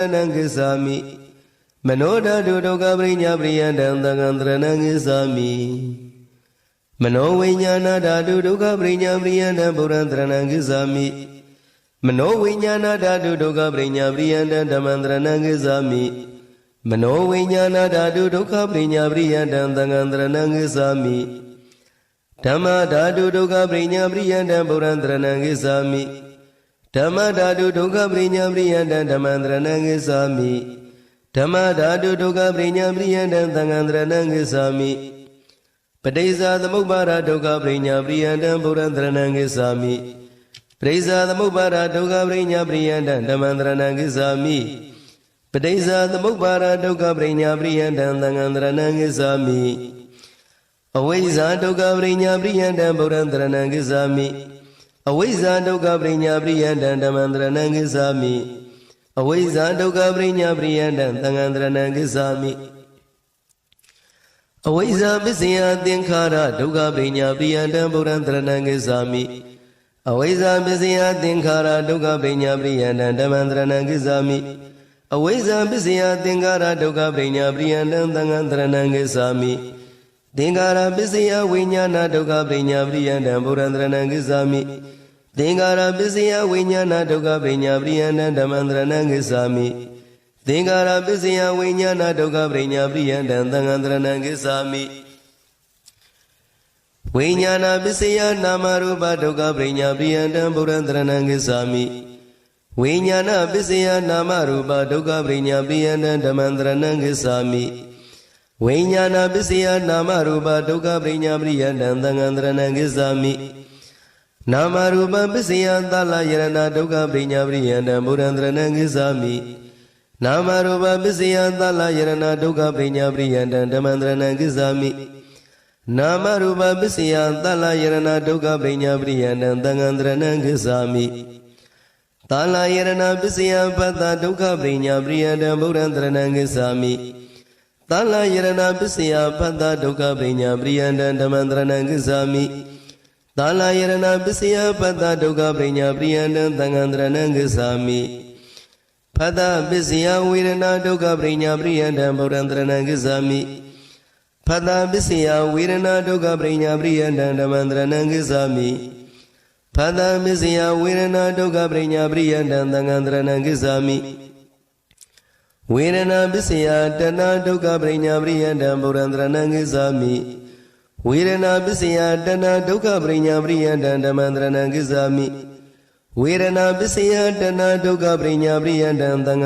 နံကိသာမိမနောဓာတုဒုက္ခပရိညာပရိယတံသံဃံတရဏံကိသာမိမနောဝိညာဏဓာတုဒုက္ခပရိညာပရိယတံဗုဒ္ဓံတရဏံကိသာမိမနောဝိညာဏဓာတုဒုက္ခပရိညာပရိယတံဓမ္မံတရဏံကိသာမိမနောဝိညာဏဓာတုဒုက္ခပရိညာပရိယတံသံဃံတရဏံကိသာမိဓမ္မဓာတုဒုက္ခပရိညာပရိယတံဗုဒ္ဓံတရဏံကိသာမိ ဓမ္မဓာတုဒုက္ခပရိညာပရိယတံဓမ္မံတရဏံကိသာမိဓမ္မဓာတုဒုက္ခပရိညာပရိယတံသံဃံတရဏံကိသာမိပဋိစ္စသမုပ္ပါဒဒုက္ခပရိညာပရိယတံဗုဒ္ဓံတရဏံကိသာမိပဋိစ္စသမုပ္ပါဒဒုက္ခပရိညာပရိယတံဓမ္မံတရဏံကိသာမိပဋိစ္စသမုပ္ပါဒဒုက္ခပရိညာပရိယတံသံဃံတရဏံကိသာမိအဝိဇ္ဇာဒုက္ခပရိညာပရိယတံဗုဒ္ဓံတရဏံကိသာမိ အဝိဇ္ဇာဒုက္ခပရိညာပရိယတံဓမ္မံတရဏံကိသာမိအဝိဇ္ဇာဒုက္ခပရိညာပရိယတံသံဃံတရဏံကိသာမိအဝိဇ္ဇာပစ္စယသင်္ခါရဒုက္ခပရိညာပရိယတံဗုဒ္ဓံတရဏံကိသာမိအဝိဇ္ဇာပစ္စယသင်္ခါရဒုက္ခပရိညာပရိယတံဓမ္မံတရဏံကိသာမိအဝိဇ္ဇာပစ္စယသင်္ခါရဒုက္ခပရိညာပရိယတံသံဃံတရဏံကိသာမိသင်္ခါရပစ္စယဝိညာဏဒုက္ခပရိညာပရိယတံဗုဒ္ဓံတရဏံကိသာမိ သင်္ခါရပစ္စယဝိညာဏဒုက္ခပရိညာပရိယတံဓမ္မံတရဏံကိသာမိသင်္ခါရပစ္စယဝိညာဏဒုက္ခပရိညာပရိယတံသံဃံတရဏံကိသာမိဝိညာဏပစ္စယနာမရူပဒုက္ခပရိညာပရိယတံဗုဒ္ဓံတရဏံကိသာမိဝိညာဏပစ္စယနာမရူပဒုက္ခပရိညာပရိယတံဓမ္မံတရဏံကိသာမိဝိညာဏပစ္စယနာမရူပဒုက္ခပရိညာပရိယတံသံဃံတရဏံကိသာမိ နာမရူပပစ္စယသလယရဏဒုက္ခပရိညာပရိယတံဗုဒ္ဓံတရဏံကိသာမိနာမရူပပစ္စယသလယရဏဒုက္ခပရိညာပရိယတံဓမ္မံတရဏံကိသာမိနာမရူပပစ္စယသလယရဏဒုက္ခပရိညာပရိယတံသံဃံတရဏံကိသာမိသာလယရဏပစ္စယပတ္တဒုက္ခပရိညာပရိယတံဗုဒ္ဓံတရဏံကိသာမိသာလယရဏပစ္စယပတ္တဒုက္ခပရိညာပရိယတံဓမ္မံတရဏံကိသာမိ သာလယရဏပစ္စယပတ္တဒုက္ခပရိညာပရိယတံသံဃံတရဏံကိသာမိဖတ္တပစ္စယဝေဒနာဒုက္ခပရိညာပရိယတံဗုဒ္ဓံတရဏံကိသာမိဖတ္တပစ္စယဝေဒနာဒုက္ခပရိညာပရိယတံဓမ္မံတရဏံကိသာမိဖတ္တပစ္စယဝေဒနာဒုက္ခပရိညာပရိယတံသံဃံတရဏံကိသာမိဝေဒနာပစ္စယတဏဒုက္ခပရိညာပရိယတံဗုဒ္ဓံတရဏံကိသာမိ ဝေဒနာပစ္စယတဏဒုက္ခပရိညာပရိယတံဓမ္မံတရဏံကိသာမိဝေဒနာပစ္စယတဏဒုက္ခပရိညာပရိယတံသံဃ